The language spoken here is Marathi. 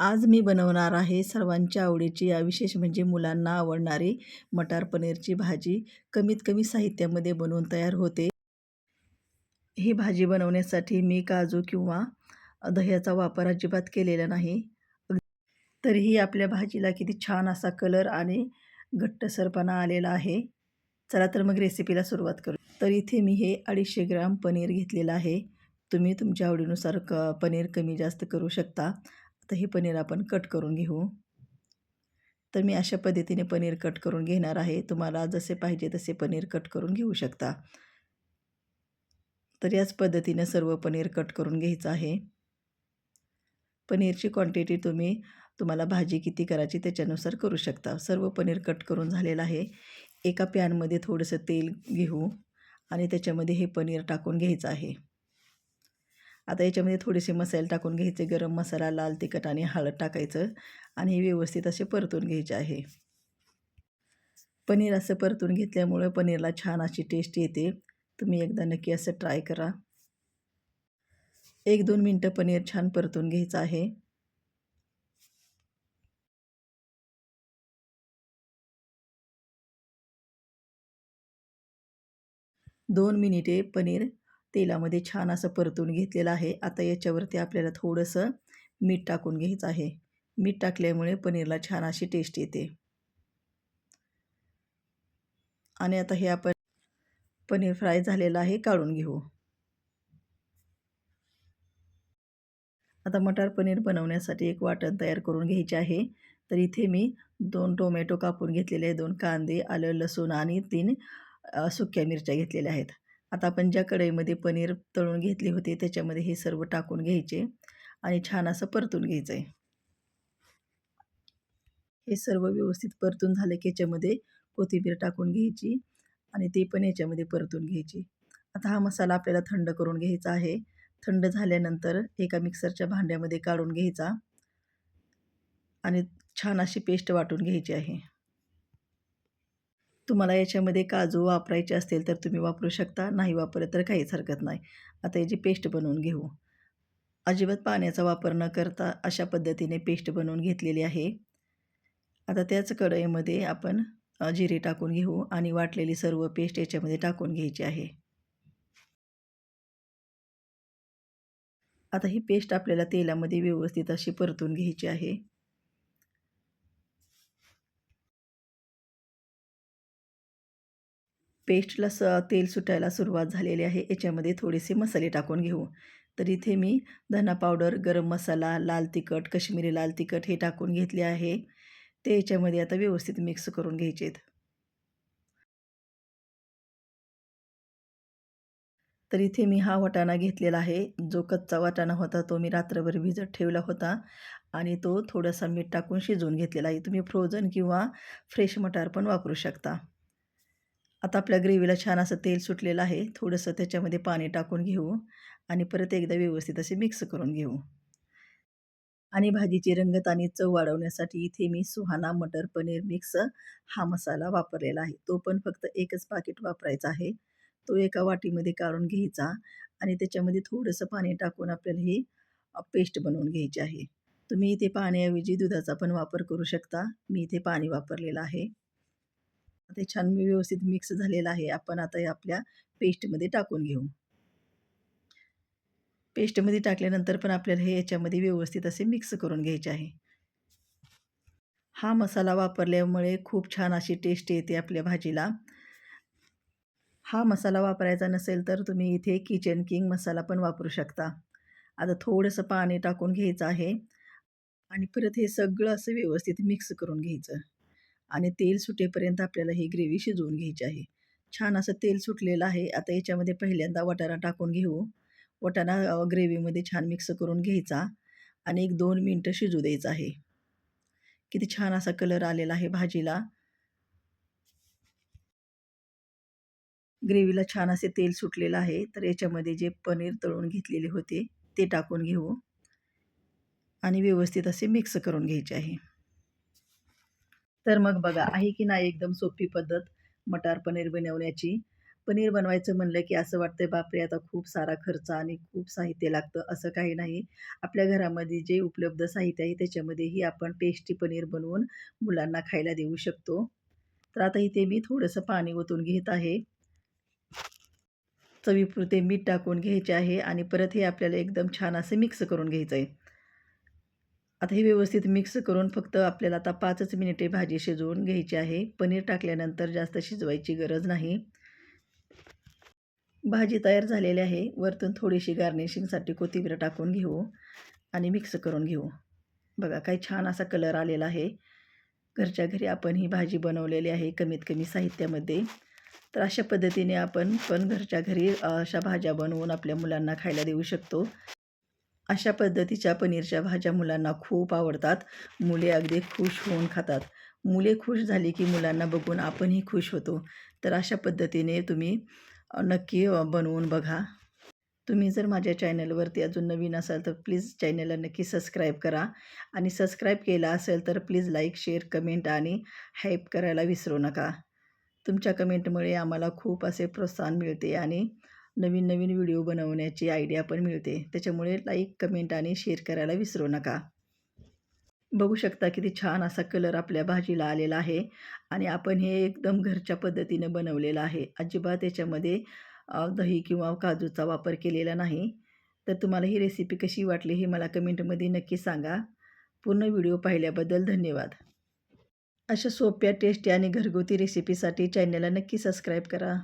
आज मी बनवणार आहे सर्वांच्या आवडीची या विशेष म्हणजे मुलांना आवडणारी मटार पनीरची भाजी. कमीत कमी साहित्यामध्ये बनवून तयार होते. ही भाजी बनवण्यासाठी मी काजू किंवा दह्याचा वापर अजिबात केलेला नाही. तरीही आपल्या भाजीला किती छान असा कलर आणि घट्टसरपणा आलेला आहे. चला तर मग रेसिपीला सुरुवात करू. तर इथे मी हे अडीचशे ग्राम पनीर घेतलेलं आहे. तुम्ही तुमच्या आवडीनुसार क पनीर कमी जास्त करू शकता. आता हे पनीर आपण कट करून घेऊ. तर मी अशा पद्धतीने पनीर कट करून घेणार आहे. तुम्हाला जसे पाहिजे तसे पनीर कट करून घेऊ शकता. तर याच पद्धतीने सर्व पनीर कट करून घ्यायचं आहे. पनीरची क्वांटिटी तुम्ही तुम्हाला भाजी किती करायची त्याच्यानुसार करू शकता. सर्व पनीर कट करून झालेलं आहे. एका पॅनमध्ये थोडंसं तेल घेऊ आणि त्याच्यामध्ये हे पनीर टाकून घ्यायचं आहे. आता याच्यामध्ये थोडेसे मसाले टाकून घ्यायचे गरम मसाला लाल तिखट आणि हळद टाकायचं आणि हे व्यवस्थित असे परतून घ्यायचे आहे. पनीर असं परतून घेतल्यामुळं पनीरला छान अशी टेस्ट येते. तुम्ही एकदा नक्की असं ट्राय करा. एक दोन मिनटं पनीर छान परतून घ्यायचं आहे. दोन मिनिटे पनीर तेलामध्ये छान असं परतून घेतलेलं आहे. आता याच्यावरती आपल्याला थोडंसं मीठ टाकून घ्यायचं आहे. मीठ टाकल्यामुळे पनीरला छान अशी टेस्ट येते. आणि आता हे आपण पनीर फ्राय झालेलं आहे काढून घेऊ. आता मटार पनीर बनवण्यासाठी एक वाटण तयार करून घ्यायचे आहे. तर इथे मी दोन टोमॅटो कापून घेतलेले आहे दोन कांदे आलं लसूण आणि तीन सुक्या मिरच्या घेतलेल्या आहेत. आता आपण ज्या कढईमध्ये पनीर तळून घेतले होते त्याच्यामध्ये हे सर्व टाकून घ्यायचे आणि छान असं परतून घ्यायचं आहे हे सर्व व्यवस्थित परतून झालं की याच्यामध्ये कोथिंबीर टाकून घ्यायची आणि ते पण याच्यामध्ये परतून घ्यायची. आता हा मसाला आपल्याला थंड करून घ्यायचा आहे. थंड झाल्यानंतर एका मिक्सरच्या भांड्यामध्ये काढून घ्यायचा आणि छान अशी पेस्ट वाटून घ्यायची आहे. तुम्हाला याच्यामध्ये काजू वापरायचे असतील तर तुम्ही वापरू शकता नाही वापरत तर काहीच हरकत नाही. आता याची पेस्ट बनवून घेऊ. अजिबात पाण्याचा वापर न करता अशा पद्धतीने पेस्ट बनवून घेतलेली आहे. आता त्याच कढईमध्ये आपण जिरे टाकून घेऊ आणि वाटलेली सर्व पेस्ट याच्यामध्ये टाकून घ्यायची आहे. आता ही पेस्ट आपल्याला तेलामध्ये व्यवस्थित अशी परतून घ्यायची आहे. पेस्टला स तेल सुटायला सुरुवात झालेली आहे. याच्यामध्ये थोडेसे मसाले टाकून घेऊ. तर इथे मी धना पावडर गरम मसाला लाल तिखट कश्मीरी लाल तिखट हे टाकून घेतले आहे. ते याच्यामध्ये आता व्यवस्थित मिक्स करून घ्यायचेत. तर इथे मी हा वाटाणा घेतलेला आहे. जो कच्चा वाटाणा होता तो मी रात्रभर भिजत ठेवला होता आणि तो थोडासा मीठ टाकून शिजवून घेतलेला आहे. तुम्ही फ्रोझन किंवा फ्रेश मटार पण वापरू शकता. आता आपल्या ग्रेव्हीला छान असं तेल सुटलेलं आहे. थोडंसं त्याच्यामध्ये पाणी टाकून घेऊ आणि परत एकदा व्यवस्थित असे मिक्स करून घेऊ. आणि भाजीची रंगत आणि चव वाढवण्यासाठी इथे मी सुहाना मटर पनीर मिक्स हा मसाला वापरलेला आहे. तो पण फक्त एकच पाकिट वापरायचा आहे. तो एका वाटीमध्ये काढून घ्यायचा आणि त्याच्यामध्ये थोडंसं पाणी टाकून आपल्याला ही पेस्ट बनवून घ्यायची आहे. तुम्ही इथे पाण्याऐवजी दुधाचा पण वापर करू शकता. मी इथे पाणी वापरलेलं आहे. ते छान व्यवस्थित मिक्स झालेलं आहे. आपण आता हे आपल्या पेस्टमध्ये टाकून घेऊ. पेस्टमध्ये टाकल्यानंतर पण आपल्याला हे याच्यामध्ये व्यवस्थित असे मिक्स करून घ्यायचे आहे. हा मसाला वापरल्यामुळे खूप छान अशी टेस्ट येते आपल्या भाजीला. हा मसाला वापरायचा नसेल तर तुम्ही इथे किचन किंग मसाला पण वापरू शकता. आता थोडंसं पाणी टाकून घ्यायचं आहे. आणि परत हे सगळं असं व्यवस्थित मिक्स करून घ्यायचं. आणि तेल सुटेपर्यंत आपल्याला ही ग्रेव्ही शिजवून घ्यायची आहे. छान असं तेल सुटलेलं आहे. आता याच्यामध्ये पहिल्यांदा वटाणा टाकून घेऊ. वटाणा ग्रेव्हीमध्ये छान मिक्स करून घ्यायचा आणि एक दोन मिनटं शिजू द्यायचं आहे. किती छान असा कलर आलेला आहे भाजीला. ग्रेव्हीला छान असे तेल सुटलेलं आहे. तर याच्यामध्ये जे पनीर तळून घेतलेले होते ते टाकून घेऊ आणि व्यवस्थित असे मिक्स करून घ्यायचे आहे. तर मग बघा आहे की नाही एकदम सोपी पद्धत मटार पनीर बनवण्याची? पनीर बनवायचं म्हणलं की असं वाटतं बापरे आता खूप सारा खर्च आणि खूप साहित्य लागतं. असं काही नाही. आपल्या घरामध्ये जे उपलब्ध साहित्य आहे त्याच्यामध्येही आपण टेस्टी पनीर बनवून मुलांना खायला देऊ शकतो. तर आता इथे मी थोडंसं पाणी ओतून घेत आहे. चवीपुरते मीठ टाकून घ्यायचे आहे आणि परत हे आपल्याला एकदम छान असं मिक्स करून घ्यायचं आहे आता हे व्यवस्थित मिक्स करून फक्त आपल्याला आता पाचच मिनिटे भाजी शिजवून घ्यायची आहे. पनीर टाकल्यानंतर जास्त शिजवायची गरज नाही. भाजी तयार झालेली आहे. वरतून थोडीशी गार्निशिंगसाठी कोथिंबीर टाकून घेऊ आणि मिक्स करून घेऊ. बघा काही छान असा कलर आलेला आहे. घरच्या घरी आपण ही भाजी बनवलेली आहे कमीत कमी साहित्यामध्ये. तर अशा पद्धतीने आपण पण घरच्या घरी अशा भाज्या बनवून आपल्या मुलांना खायला देऊ शकतो. अशा पद्धतीच्या पनीरच्या भाज्या मुलांना खूप आवडतात. मुले अगदी खुश होऊन खातात. मुले खुश झाली की मुलांना बघून आपणही खुश होतो. तर अशा पद्धतीने तुम्ही नक्की बनवून बघा. तुम्ही जर माझ्या चॅनलवरती अजून नवीन असाल तर प्लीज चॅनलला नक्की सबस्क्राईब करा. आणि सबस्क्राईब केला असेल तर प्लीज लाईक शेअर कमेंट आणि हाईप करायला विसरू नका. तुमच्या कमेंटमुळे आम्हाला खूप असे प्रोत्साहन मिळते आणि नवीन नवीन व्हिडिओ बनवण्याची आयडिया पण मिळते. त्याच्यामुळे लाईक कमेंट आणि शेअर करायला विसरू नका. बघू शकता किती छान असा कलर आपल्या भाजीला आलेला आहे आणि आपण हे एकदम घरच्या पद्धतीनं बनवलेलं आहे. अजिबात याच्यामध्ये दही किंवा काजूचा वापर केलेला नाही. तर तुम्हाला ही रेसिपी कशी वाटली हे मला कमेंटमध्ये नक्की सांगा. पूर्ण व्हिडिओ पाहिल्याबद्दल धन्यवाद. अशा सोप्या टेस्टी आणि घरगुती रेसिपीसाठी चॅनलला नक्की सबस्क्राईब करा.